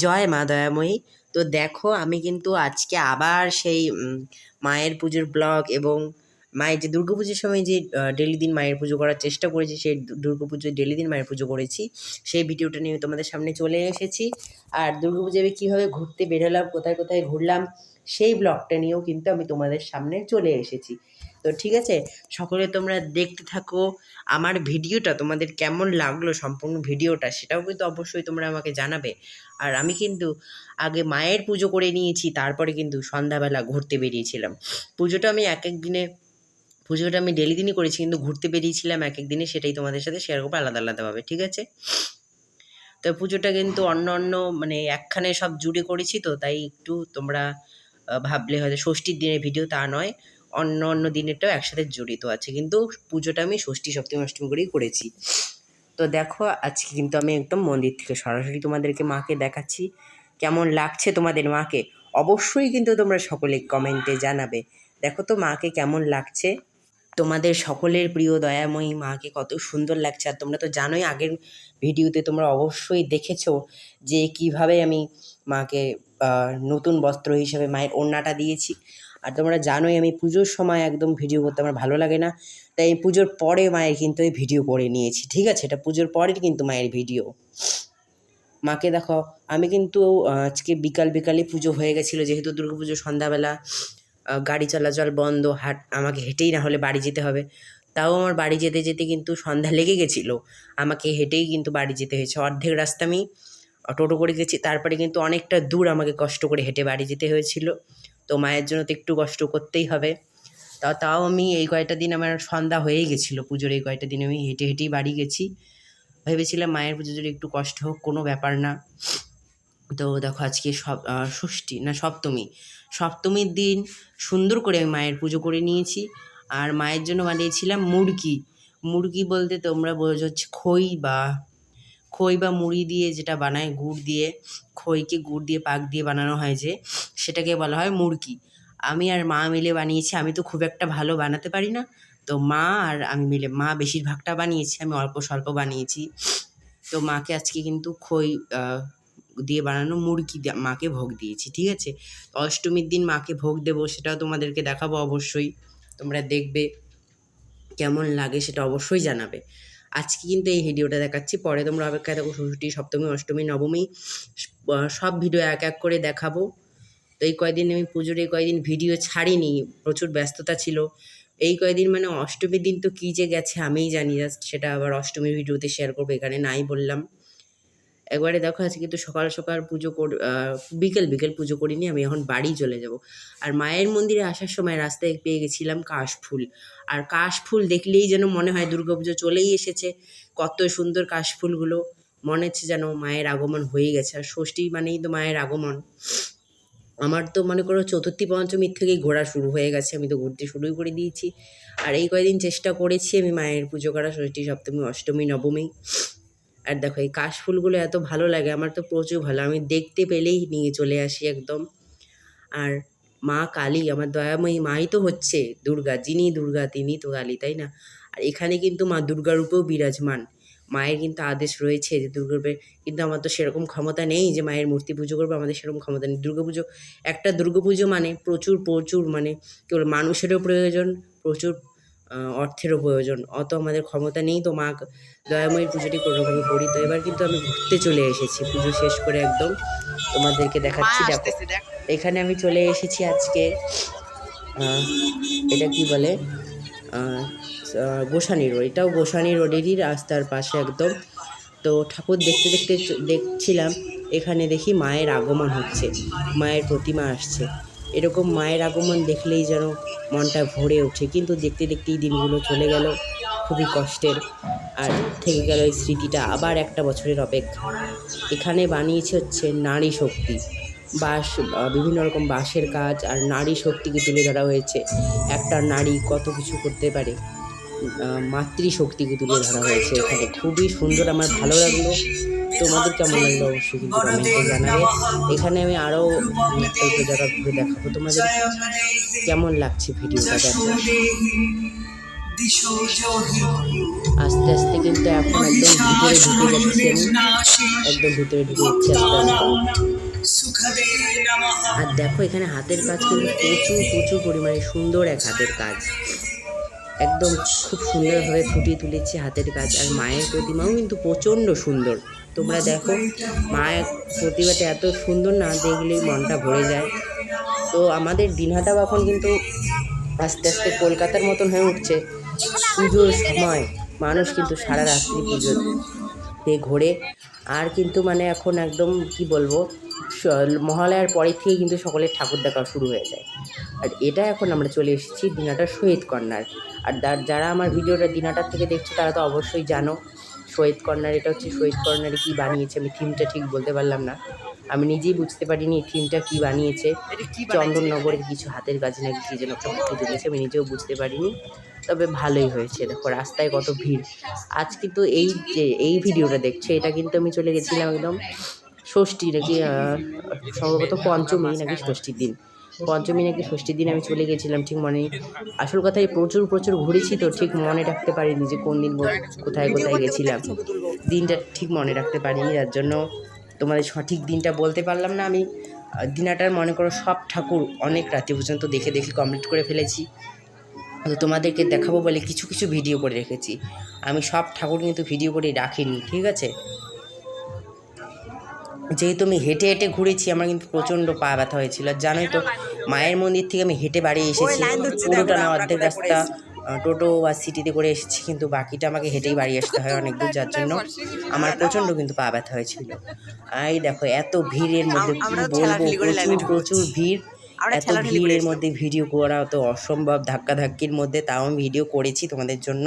জয় মা দয়াময়ী। তো দেখো, আমি কিন্তু আজকে আবার সেই মায়ের পুজোর ব্লগ এবং মায়ের যে দুর্গা পুজোর সময় যে ডেলি দিন মায়ের পুজো করার চেষ্টা করেছি, সেই দুর্গা পুজোয় ডেলি দিন মায়ের পুজো করেছি, সেই ভিডিওটা নিয়ে তোমাদের সামনে চলে এসেছি। আর দুর্গা পুজোয় কীভাবে ঘুরতে বেরোলাম, কোথায় কোথায় ঘুরলাম, সেই ব্লগটা নিয়েও কিন্তু আমি তোমাদের সামনে চলে এসেছি। তো ঠিক আছে? সকলে তোমরা দেখতে থাকো। আমার ভিডিওটা তোমাদের কেমন লাগল, সম্পূর্ণ ভিডিওটা সেটাও কিন্তু অবশ্যই তোমরা আমাকে জানাবে। আর আমি কিন্তু আগে মায়ের পুজো করে নিয়েছি, তারপরে কিন্তু সন্ধ্যাবেলা ঘুরতে বেরিয়েছিলাম। পুজোটা আমি এক এক দিনে, পুজোটা আমি ডেলি দিনই করেছি, কিন্তু ঘুরতে বেরিয়েছিলাম এক এক দিনে সেটাই তোমাদের সাথে শেয়ার করব আলাদা আলাদাভাবে, ঠিক আছে? তো পুজোটা কিন্তু অন্য অন্য মানে একখানে সব জুড়ে করেছি তো, তাই একটু তোমরা ভাবলে হয়তো ষষ্ঠীর দিনের ভিডিও তা নয়। অন্য অন্য দিনেরটাও একসাথে জড়িত আছে। কিন্তু পুজোটা আমি ষষ্ঠী, সপ্তমী, অষ্টমী করেই করেছি। তো দেখো, আজকে কিন্তু আমি একদম মন্দির থেকে সরাসরি তোমাদেরকে মাকে দেখাচ্ছি। কেমন লাগছে তোমাদের মাকে? অবশ্যই কিন্তু তোমরা সকলে কমেন্টে জানাবে। দেখো তো মাকে কেমন লাগছে? তোমাদের সকলের প্রিয় দয়াময়ী মাকে কত সুন্দর লাগছে। আর তোমরা তো জানোই, আগের ভিডিওতে তোমরা অবশ্যই দেখেছ যে কীভাবে আমি মাকে নতুন বস্ত্র হিসেবে মায়ের ওড়নাটা দিয়েছি। আর তোমরা জানোই আমি পুজোর সময় একদম ভিডিও করতে আমার ভালো লাগে না। তাই আমি পুজোর পরে মায়ের কিন্তু এই ভিডিও করে নিয়েছি, ঠিক আছে? এটা পুজোর পরের কিন্তু মায়ের ভিডিও। মাকে দেখো, আমি কিন্তু আজকে বিকাল বিকালে পুজো হয়ে গেছিল, যেহেতু দুর্গা পুজো সন্ধ্যাবেলা। গাড়ি চলাচল বন্ধ, হাট, আমাকে হেঁটেই না হলে বাড়ি যেতে হবে। তাও আমার বাড়ি যেতে যেতে কিন্তু সন্ধ্যা লেগে গেছিল। আমাকে হেঁটেই কিন্তু বাড়ি যেতে হয়েছে। অর্ধেক রাস্তা আমি টোটো করে গেছি, তারপরে কিন্তু অনেকটা দূর আমাকে কষ্ট করে হেঁটে বাড়ি যেতে হয়েছিল। তো মায়ের জন্য তো একটু কষ্ট করতেই হবে। তা, তাও আমি এই কয়টা দিন আমার সন্ধ্যা হয়েই গেছিল, পুজোর এই কয়টা দিন আমি হেঁটে হেঁটেই বাড়ি গেছি। ভেবেছিলাম মায়ের পুজো যদি একটু কষ্ট হোক, কোনো ব্যাপার না। তো দেখো আজকে সব ষষ্ঠী না সপ্তমী। সপ্তমীর দিন সুন্দর করে আমি মায়ের পুজো করে নিয়েছি। আর মায়ের জন্য বানিয়েছিলাম মুরগি মুরগি বলতে তোমরা বোঝো হচ্ছে খই বা খই বা মুড়ি দিয়ে যেটা বানায়, গুড় দিয়ে, খইকে গুড় দিয়ে, পাক দিয়ে বানানো হয় যে, সেটাকে বলা হয় মুরগি আমি আর মা মিলে বানিয়েছি, আমি তো খুব একটা ভালো বানাতে পারি না। তো মা আর আমি মিলে, মা বেশিরভাগটা বানিয়েছি, আমি অল্প স্বল্প বানিয়েছি। তো মাকে আজকে কিন্তু খই দিয়ে বানানো মুরগি মাকে ভোগ দিয়েছি, ঠিক আছে? অষ্টমীর দিন মাকে ভোগ দেবো, সেটাও তোমাদেরকে দেখাবো অবশ্যই। তোমরা দেখবে, কেমন লাগে সেটা অবশ্যই জানাবে। আজকে কিন্তু এই ভিডিওটা দেখাচ্ছি। পরে তোমরা অপেক্ষায় থাকো, ষষ্ঠী, সপ্তমী, অষ্টমী, নবমী, সব ভিডিও এক এক করে দেখাবো। তো এই কয়দিন আমি পুজোর, এই কয়দিন ভিডিও ছাড়িনি, প্রচুর ব্যস্ততা ছিল। এই কয়দিন মানে অষ্টমীর দিন তো কী যে গেছে আমিই জানি, জাস্ট সেটা আবার অষ্টমীর ভিডিওতে শেয়ার করব, এখানে নাই বললাম। একবারে দেখো আজকে কিন্তু সকাল সকাল পুজো কর বিকেল বিকেল পুজো করিনি, আমি এখন বাড়ি চলে যাব। আর মায়ের মন্দিরে আসার সময় রাস্তায় পেয়ে গেছিলাম কাশফুল আর কাশফুল দেখলেই যেন মনে হয় দুর্গাপুজো চলেই এসেছে। কত সুন্দর কাশফুলগুলো মনে হচ্ছে যেন মায়ের আগমন হয়ে গেছে। আর ষষ্ঠী মানেই তো মায়ের আগমন। আমার তো মনে করো চতুর্থী পঞ্চমীর থেকেই ঘোরা শুরু হয়ে গেছে, আমি তো ঘুরতে শুরুই করে দিয়েছি। আর এই কয়দিন চেষ্টা করেছি আমি মায়ের পুজো করা, ষষ্ঠী, সপ্তমী, অষ্টমী, নবমী। আর দেখো এই কাশফুলগুলো এত ভালো লাগে, আমার তো প্রচুর ভালো আমি দেখতে পেলেই নিয়ে চলে আসি একদম। আর মা কালী, আমার দয়াময়ী মাই তো হচ্ছে দুর্গা, যিনি দুর্গা তিনি তো কালী, তাই না? আর এখানে কিন্তু মা দুর্গা রূপেও বিরাজমান। মায়ের কিন্তু আদেশ রয়েছে যে দুর্গারূপে কিন্তু আমার তো সেরকম ক্ষমতা নেই যে মায়ের মূর্তি পুজো করব, আমাদের সেরকম ক্ষমতা নেই। দুর্গা পুজো, একটা দুর্গা পুজো মানে প্রচুর প্রচুর মানে কেবল মানুষেরও প্রয়োজন, প্রচুর অর্থেরও প্রয়োজন। অত আমাদের ক্ষমতা নেই তো মা দয়াময়ীর পুজোটি কোনো রকমই করি। তো এবার কিন্তু আমি ঘুরতে চলে এসেছি পুজো শেষ করে একদম তোমাদেরকে দেখাচ্ছি দেখো। এখানে আমি চলে এসেছি আজকে এটা কি বলে? গোসানি রোড। এটাও গোসানি রোডেরই রাস্তার পাশে একদম। তো ঠাকুর দেখতে দেখতে দেখছিলাম এখানে দেখি মায়ের আগমন হচ্ছে মায়ের প্রতিমা আসছে। এরকম মায়ের আগমন দেখলেই যেন মনটা ভরে ওঠে। কিন্তু দেখতে দেখতেই দিনগুলো চলে গেল খুবই কষ্টের। আর থেকে গেল এই স্মৃতিটা আবার একটা বছরের অপেক্ষা। এখানে বানিয়েছে হচ্ছে নারী শক্তি। বাঁশ বিভিন্ন রকম বাঁশের কাজ আর নারী শক্তিকে তুলে ধরা হয়েছে। একটা নারী কত কিছু করতে পারে। মাতৃশক্তিকে তুলে ধরা হয়েছে এখানে। খুবই সুন্দর, আমার ভালো লাগল। তোমাদের কেমন লাগল? অবশ্যই কিন্তু কমেন্টে জানাবে। এখানে আমি আরও জায়গা ঘুরে দেখাবো। তোমাদের কেমন লাগছে ভিডিওটা দেখো আস্তে আস্তে কিন্তু এখন একদম ভিতরে ঢুকে যাচ্ছি একদম ভিতরে ঢুকে যাচ্ছি আস্তে আস্তে। আর দেখো, এখানে হাতের কাজ কিন্তু প্রচুর প্রচুর পরিমাণে সুন্দর এক হাতের কাজ। একদম খুব সুন্দরভাবে ফুটিয়ে তুলেছে হাতের কাজ। আর মায়ের প্রতিমাও কিন্তু প্রচণ্ড সুন্দর। তোমরা দেখো, মায়ের প্রতিমাটা এত সুন্দর না দেখলেই মনটা ভরে যায়। তো আমাদের দিনহাটাও এখন কিন্তু আস্তে আস্তে কলকাতার মতন হয়ে উঠছে। পুজোর সময় মানুষ কিন্তু সারা রাত্রি পুজোতে ঘোরে। আর কিন্তু মানে এখন একদম কি বলব মহালয়ার পরের থেকে কিন্তু সকলের ঠাকুর দেখা শুরু হয়ে যায়। আর এটা এখন আমরা চলে এসেছি দিনাটার শহীদ কর্নার আর যার- যারা আমার ভিডিওটা দিনাটার থেকে দেখছ তারা তো অবশ্যই জানো। শহীদ কর্নার এটা হচ্ছে শহীদ কর্নারে কী বানিয়েছে আমি থিমটা ঠিক বলতে পারলাম না। আমি নিজেই বুঝতে পারিনি এই থিমটা কী বানিয়েছে। চন্দননগরের কিছু হাতের কাজ নাকি কী যেন একটা ফুটে তুলেছে আমি নিজেও বুঝতে পারিনি। তবে ভালোই হয়েছে দেখো রাস্তায় কত ভিড়। আজ কিন্তু এই যে এই ভিডিওটা দেখছে এটা কিন্তু আমি চলে গেছিলাম একদম ষষ্ঠী নাকি সম্ভবত পঞ্চমী নাকি ষষ্ঠীর দিন। পঞ্চমী নাকি ষষ্ঠীর দিন আমি চলে গেছিলাম, ঠিক মনে নেই। আসল কথাই প্রচুর প্রচুর ঘুরেছি তো, ঠিক মনে রাখতে পারিনি যে কোন দিন কোথায় কোথায় গেছিলাম। দিনটা ঠিক মনে রাখতে পারিনি, যার জন্য তোমাদের সঠিক দিনটা বলতে পারলাম না আমি। দিনাটার মনে করো সব ঠাকুর অনেক রাতে পর্যন্ত দেখে দেখে কমপ্লিট করে ফেলেছি। তো তোমাদেরকে দেখাবো বলে কিছু কিছু ভিডিও করে রেখেছি। আমি সব ঠাকুর কিন্তু ভিডিও করে রাখিনি, ঠিক আছে? যেহেতু আমি হেঁটে হেঁটে ঘুরেছি আমার কিন্তু প্রচণ্ড পা ব্যথা হয়েছিল। আর জানোই তো মায়ের মন্দির থেকে আমি হেঁটে বাড়ি এসেছি। পুরোটা না অর্ধেক রাস্তা টোটো বা সিটিতে করে এসেছি কিন্তু বাকিটা আমাকে হেঁটেই বাড়ি আসতে হয় অনেক দূর যার জন্য। আমার প্রচণ্ড কিন্তু পা ব্যথা হয়েছিল। এই দেখো এত ভিড়ের মধ্যে কি বলব প্রচুর প্রচুর ভিড়। এত ভিড়ের মধ্যে ভিডিও করা তো অসম্ভব ধাক্কাধাক্কির মধ্যে তাও আমি ভিডিও করেছি তোমাদের জন্য।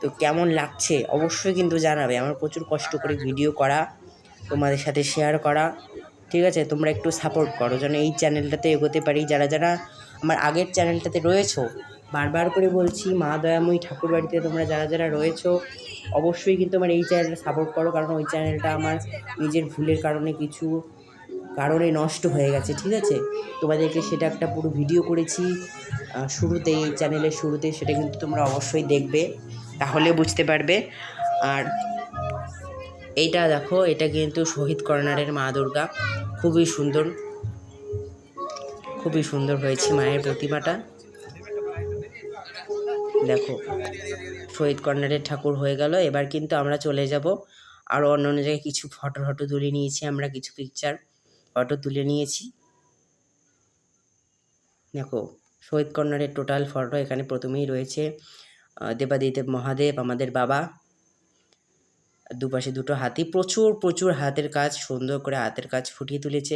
তো কেমন লাগছে অবশ্যই কিন্তু জানাবে। আমার প্রচুর কষ্ট করে ভিডিও করা। তোমাদের সাথে শেয়ার করা। ঠিক আছে? তোমরা একটু সাপোর্ট করো। যেন এই চ্যানেলটাতে এগোতে পারি। যারা যারা আমার আগের চ্যানেলটাতে রয়েছো, বারবার করে বলছি, মা দয়াময়ী ঠাকুর বাড়িতে তোমরা যারা যারা রয়েছো, অবশ্যই কিন্তু আমার এই চ্যানেলটা সাপোর্ট করো। কারণ ওই চ্যানেলটা আমার নিজের ভুলের কারণে কিছু কারণে নষ্ট হয়ে গেছে। ঠিক আছে? তোমাদেরকে সেটা একটা পুরো ভিডিও করেছি। শুরুতে, এই চ্যানেলের শুরুতে সেটা কিন্তু তোমরা অবশ্যই দেখবে। তাহলে বুঝতে পারবে। আর এইটা দেখো, এটা কিন্তু শহীদ কর্নারের মা দুর্গা। খুবই সুন্দর। খুবই সুন্দর হয়েছে মায়ের প্রতিমাটা। দেখো, শহীদ কর্নারের ঠাকুর হয়ে গেল। এবার কিন্তু আমরা চলে যাব। আরও অন্য অন্য জায়গায় কিছু ফটো ফটো তুলে নিয়েছি আমরা, কিছু পিকচার ফটো তুলে নিয়েছি। দেখো, শহীদ কর্নারের টোটাল ফটো এখানে প্রথমেই রয়েছে। দেবাদিদেব মহাদেব, আমাদের বাবা। দুপাশে দুটো হাতি প্রচুর প্রচুর হাতের কাজ, সুন্দর করে হাতের কাজ ফুটিয়ে তুলেছে।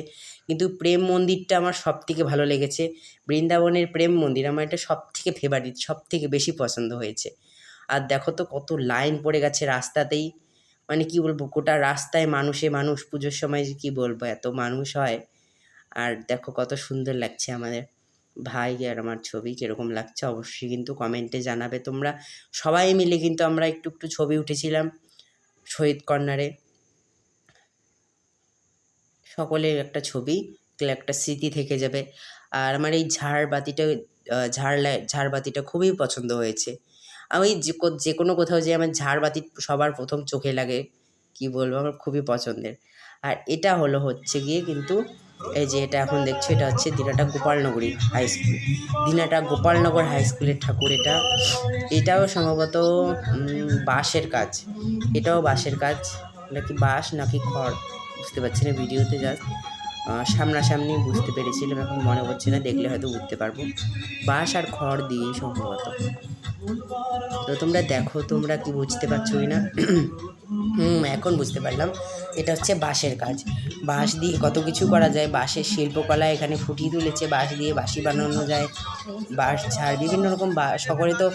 কিন্তু প্রেম মন্দিরটা আমার সব থেকে ভালো লেগেছে। বৃন্দাবনের প্রেম মন্দির আমার এটা সব থেকে ফেভারিট সব থেকে বেশি পছন্দ হয়েছে। আর দেখো তো কত লাইন পড়ে গেছে রাস্তাতেই। মানে কি বলব, গোটা রাস্তায় মানুষে মানুষ, পুজোর সময় কী বলব, এত মানুষ হয়। আর দেখো কত সুন্দর লাগছে আমাদের। ভাই আর আমার ছবি কীরকম লাগছে অবশ্যই কিন্তু কমেন্টে জানাবে তোমরা। সবাই মিলে কিন্তু আমরা একটু একটু ছবি উঠেছিলাম। শহীদ কর্নারে। সকলের একটা ছবি একটা স্মৃতি থেকে যাবে। আর আমার এই ঝাড় বাতিটা ঝাড় ঝাড় বাতিটা খুবই পছন্দ হয়েছে। আমি যে কোনো কোথাও যে আমার ঝাড় বাতি সবার প্রথম চোখে লাগে, কি বলব? আমার খুবই পছন্দের। আর এটা হলো হচ্ছে গিয়ে কিন্তু এই যে এটা এখন দেখছ, এটা হচ্ছে Dinhata গোপালনগরী high school Dinhata Gopalnagar high স্কুলের ঠাকুর এটা। এটাও সম্ভবত বাঁশের কাজ। এটাও বাঁশের কাজ, নাকি বাঁশ, নাকি খড়, বুঝতে পারছি না ভিডিওতে জাস্ট সামনাসামনি বুঝতে পেরেছিলাম, এখন মনে হচ্ছে না, দেখলে হয়তো বুঝতে পারব। বাঁশ আর খড় দিয়ে সম্ভবত। তো তোমরা দেখো, তোমরা কি বুঝতে পারছ না হুম, এখন বুঝতে পারলাম। এটা হচ্ছে বাঁশের কাজ। বাঁশ দিয়ে কত কিছু করা যায়। বাঁশের শিল্পকলা এখানে ফুটিয়ে তুলেছে। বাঁশ দিয়ে বাঁশি বানানো যায়। বাঁশ ঝাড় বিভিন্ন রকম সকলে তো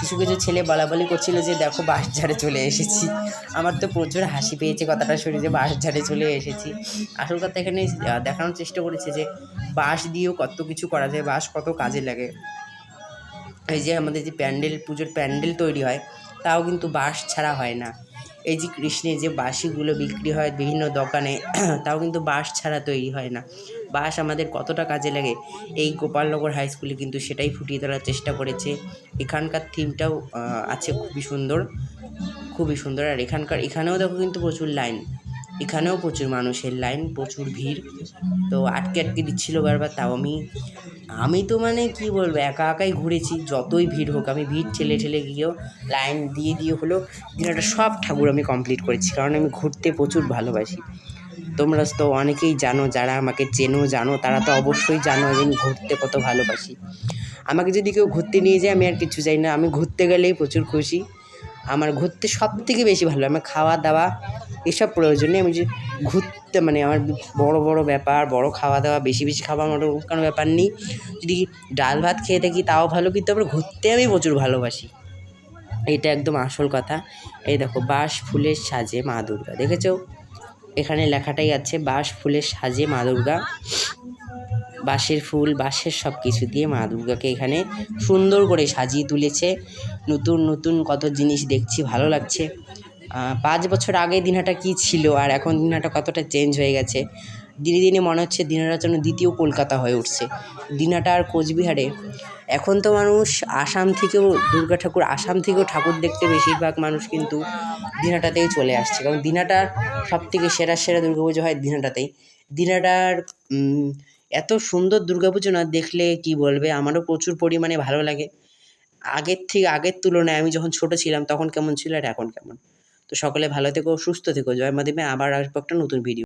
কিছু কিছু ছেলে বলা বলি করছিল যে, দেখো, বাঁশ ঝাড়ে চলে এসেছি। আমার তো প্রচুর হাসি পেয়েছে কথাটা শুনে যে, বাঁশ ঝাড়ে চলে এসেছি। আসল কথা এখানে দেখানোর চেষ্টা করেছে যে, বাঁশ দিয়েও কত কিছু করা যায়। বাঁশ কত কাজে লাগে। এই যে আমাদের যে প্যান্ডেল, পুজোর প্যান্ডেল তৈরি হয়, তাও কিন্তু বাঁশ ছাড়া হয় না। এই যে কৃষ্ণের যে বাঁশিগুলো বিক্রি হয় বিভিন্ন দোকানে, তাও কিন্তু বাঁশ ছাড়া তৈরি হয় না। বাঁশ আমাদের কতটা কাজে লাগে? এই গোপালনগর হাই স্কুলে কিন্তু সেটাই ফুটিয়ে তোলার চেষ্টা করেছে। এখানকার থিমটাও আছে খুবই সুন্দর খুবই সুন্দর। আর এখানকার, এখানেও দেখো কিন্তু প্রচুর লাইন। এখানেও প্রচুর মানুষের লাইন, প্রচুর ভিড়। তো আটকে আটকে দিচ্ছিল বারবার, তাও আমি আমি তো মানে কি বলব, একা একাই ঘুরেছি, যতই ভিড় হোক। আমি ভিড় ঠেলে ঠেলে গিয়েও লাইন দিয়ে দিয়ে হলেও দিনটা সব ঠাকুর আমি কমপ্লিট করেছি, কারণ আমি ঘুরতে প্রচুর ভালোবাসি। তোমরা তো অনেকেই জানো, যারা আমাকে চেনো, জানো, তারা তো অবশ্যই জানো আমি ঘুরতে কত ভালোবাসি। আমাকে যদি কেউ ঘুরতে নিয়ে যায়, আমি আর কিছু চাই না। আমি ঘুরতে গেলেই প্রচুর খুশি। আমার ঘুরতে সব থেকে বেশি ভালো আমার খাওয়া দাওয়া এসব প্রয়োজনে আমি যে ঘুরতে মানে আমার বড় বড় ব্যাপার, বড় খাওয়া দাওয়া, বেশি বেশি খাওয়া আমার কোনো ব্যাপার নেই। যদি ডাল ভাত খেয়ে থাকি তাও ভালো, কিন্তু আবার ঘুরতে আমি প্রচুর ভালোবাসি। এটা একদম আসল কথা। এই দেখো, বাঁশ ফুলের সাজে মা দুর্গা। দেখেছ? এখানে লেখাটাই আছে, বাঁশ ফুলের সাজে মা দুর্গা। বাঁশের ফুল বাঁশের সব কিছু দিয়ে মা দুর্গাকে এখানে সুন্দর করে সাজিয়ে তুলেছে। নতুন নতুন কত জিনিস দেখছি ভালো লাগছে। পাঁচ বছর আগে দিনহাটা কী ছিল আর এখন দিনহাটা কতটা চেঞ্জ হয়ে গেছে? দিনে দিনে মনে হচ্ছে দিনহাটার জন্য দ্বিতীয় কলকাতা হয়ে উঠছে। দিনহাটা আর কোচবিহারে এখন তো মানুষ আসাম থেকেও দুর্গা ঠাকুর আসাম থেকেও ঠাকুর দেখতে বেশিরভাগ মানুষ কিন্তু দিনহাটাতেই চলে আসছে। কারণ দিনহাটার সব থেকে সেরা সেরা দুর্গাপুজো হয় দিনহাটাতেই। দিনহাটার উম, এত সুন্দর দুর্গাপুজো না দেখলে কি বলবে? আমারও প্রচুর পরিমাণে ভালো লাগে। আগের থেকে আগের তুলনায় আমি যখন ছোট ছিলাম তখন কেমন ছিল আর এখন কেমন? তো সকলে ভালো থেকো, সুস্থ থেকো। জয় মাধ্যমে আবার আসব একটা নতুন ভিডিও